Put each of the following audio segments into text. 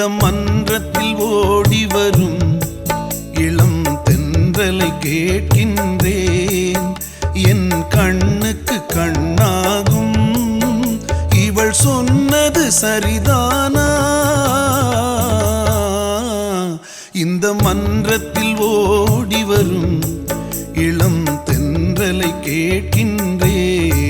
இந்த மன்றத்தில் ஓடி வரும் இளம் தென்றலை கேட்கின்றேன். என் கண்ணுக்கு கண்ணாகும். இவள் சொன்னது சரிதானா? இந்த மன்றத்தில் ஓடி வரும் இளம் தென்றலை கேட்கின்றேன்.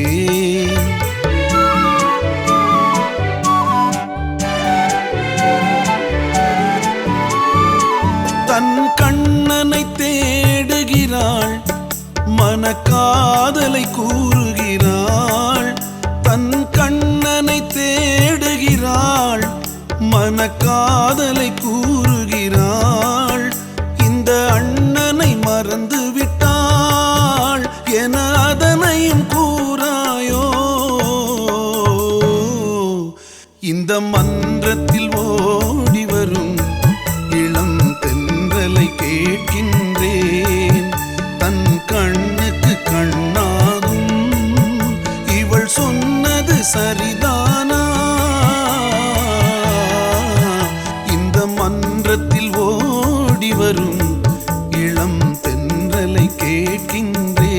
காதலை கூறுகிறாள் தன் கண்ணனை தேடுகிறாள் மனக்காதலை சொன்னது சரிதானா? இந்த மன்றத்தில் ஓடி வரும் இளம் தென்றலை கேட்கின்றேன்.